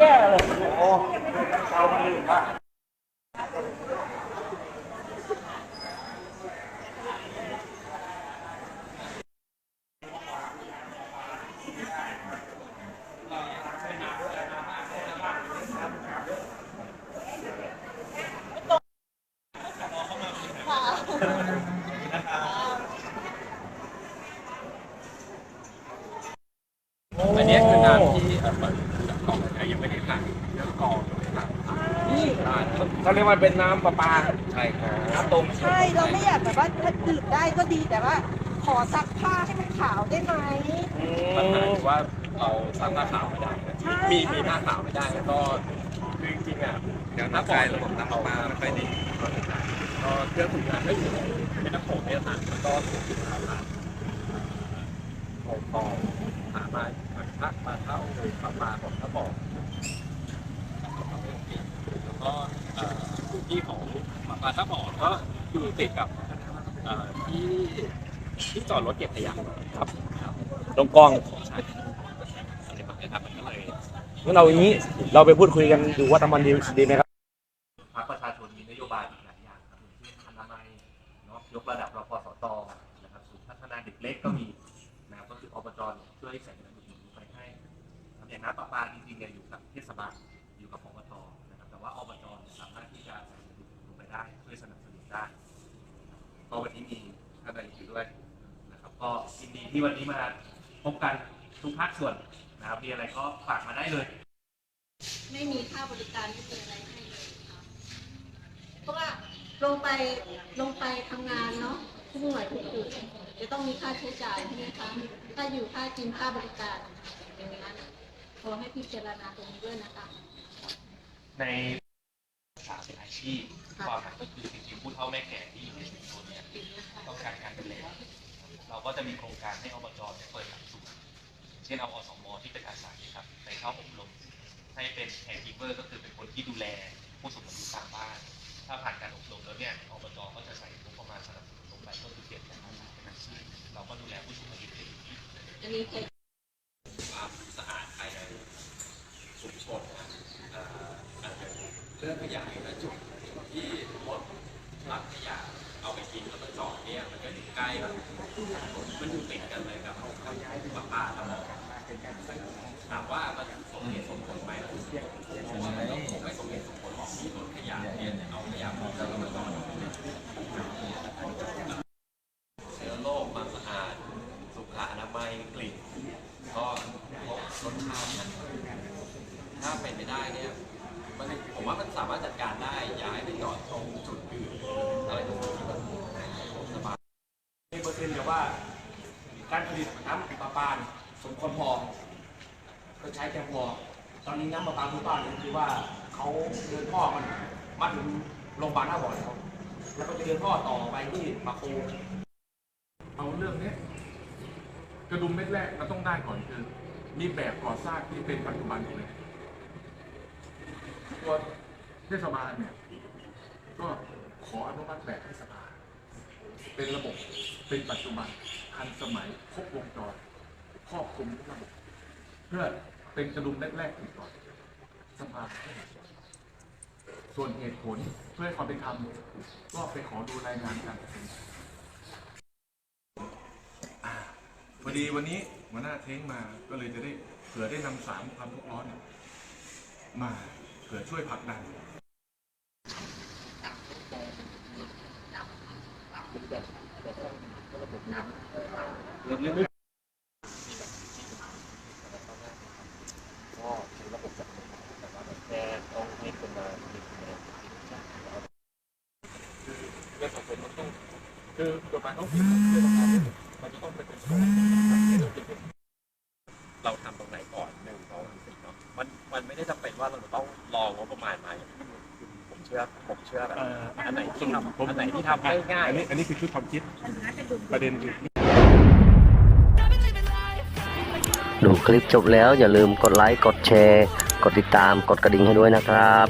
แก้เลยโอ้เอาลืมว่า อันนี้คือน้ำที่เอ่อเปิดจากกล่องแต่ ยังไม่ได้ผ่านเรื่องกรองนะครับร้านเขาเรียกว่าเป็นน้ำประปาใช่ครับน้ำต้มใช่เราไม่อยากแบบว่าถ้าดื่มได้ก็ดีแต่ว่า ขอซักผ้าให้มันขาวได้ไหมปัญหาคือว่าเราสร้างผ้าขาวไม่ได้นะใช่มีมีผ้าขาวไม่ได้แล้วก็คือจริงๆอะถ้าปล่อยระบบน้ำประปาไม่ค่อยดีก็เครื่องสูบน้ำไม่อยู่เป็นน้ำโขงเนี่ยผ่านแล้วก็สูบน้ำผ่านโอ่งทองหามา พักมาเข้าปลาปลาของท่าบ่อแล้วก็เอ่อพื้นที่ของปลาปลาท่าบ่อก็อยู่ติดกับเอ่อที่ที่จอดรถเก็บขยะครับครับตรงกองใช่อะไรแบบนี้ครับมันก็เลยงั้นเราอย่างนี้เราไปพูดคุยกันดูว่าทำมันดีดีไหมครับพรรคประชาชนมีนโยบายอีกหลายอย่างครับอย่างเช่นอนามัยเนาะยกระดับรพสตนะครับศูนย์พัฒนาเด็กเล็กก็มีนะครับก็คืออบจเนี่ยช่วยใส่เงิน อย่างน้ำประปาจริงๆเนี่ยอยู่กับเทศบาลอยู่กับอบตนะครับแต่ว่าอบจเนี่ยสามารถที่จะสนอุดหนุนลงไปได้ช่วยสนับสนุนได้ก็วันนี้มีท่านนายกอยู่ด้วยนะครับก็ยินดีที่วันนี้มาพบกันทุกภาคส่วนนะครับมีอะไรก็ฝากมาได้เลย ไม่มีค่าบริการไม่มีอะไรให้เลยค่ะเพราะว่าลงไปลงไปทำงานเนาะทุกหน่วยทุกจุดจะต้องมีค่าใช้จ่ายใช่ไหมคะค่าอยู่ค่ากินค่าบริการ ขอให้พิจารณาตรงนี้ด้วยนะคะ ในสามเป็นอาชีพความหมายก็คือจริงๆผู้เฒ่าแม่แก่ที่อยู่ในชุมชนเนี่ยต้องการการดูแลเราก็จะมีโครงการให้อบจเนี่ยเปิดหลักสูตรเช่นเอาอสมที่เป็นอาสาเนี่ยครับไปเข้าอบรม ให้เป็นแคร์กิเวอร์ก็คือเป็นคนที่ดูแลผู้สูงอายุตามบ้าน ถ้าผ่านการอบรมแล้วเนี่ยอบจก็จะใส่งบประมาณสนับสนุนลงไปก็คือเปลี่ยนจากอาสาเป็นอาชีพเราก็ดูแลผู้สูงอายุได้ดี อันนี้เคย ความสะอาดภายในชุมชนนะเอ่ออาจจะ เรื่องขยะในจุดที่รถรับขยะเอาไปกินแล้วมาจอดเนี่ยมันก็อยู่ใกล้แบบมันอยู่ติดกันเลยกับปลาปลาตลอดถามว่ามันสมเหตุสมผลไหมผมว่ามันก็คงไม่สมเหตุสมผลหรอกที่รถขยะเนี่ยเอาขยะมาแล้วก็มาจอดเชื้อโรคความสะอาดสุขอนามัยกลิ่นก็พบรสชามันถ้าเป็นไปได้เนี่ย มันผมว่ามันสามารถจัดการได้ย่าให้ไปจอดตรงจุดอื่นอะไรตรงนี้ที่มันสบายมีเปอร์เซ็นต์แต่ว่า การผลิตน้ำประปาสมควรพอ ก็ใช้แค่พอตอนนี้น้ำประปาทุกบ้านเนี่ยคือว่าเขาเดินท่อมันมาถึงโรงพยาบาลหน้าบ่อแล้วแล้วก็จะเดินท่อต่อไปที่ปาโคเอาเรื่องนี้กระดุมเม็ดแรกเราต้องได้ก่อนคือ มีแบบก่อสร้างที่เป็นปัจจุบันอยู่เลย ตัวเทศบาลเนี่ยก็ขออนุมัติแบบให้สภาเป็นระบบเป็นปัจจุบันทันสมัยครบวงจรครอบคลุมทุกระบบเพื่อเป็นกระดุมแรกๆก่อนสภาส่วนเหตุผลเพื่อความเป็นธรรมก็ไปขอดูรายงานการตัดสินพอดีวันนี้หัวหน้าเท้งมาก็เลยจะได้เผื่อได้นำสามความทุกข์ร้อนมา เผื่อช่วยผลักดันก็ใช้ระบบจัดการแต่ว่าแค่ต้องให้คนมาผลิตเนี่ยเรื่องของผมมันต้องคือกฎหมายท้องถิ่นเรื่องของการมันจะต้องเป็นตัวให้เราเป็นเราทำตรง ว่าเราจะต้องรองบประมาณมาอย่างที่ผมเชื่อผมเชื่อแบบอันไหนที่ทำอันไหนที่ทำได้ง่ายอันนี้อันนี้คือชุดความคิดประเด็นคือดูคลิปจบแล้วอย่าลืมกดไลค์กดแชร์ กดติดตามกดกระดิ่งให้ด้วยนะครับ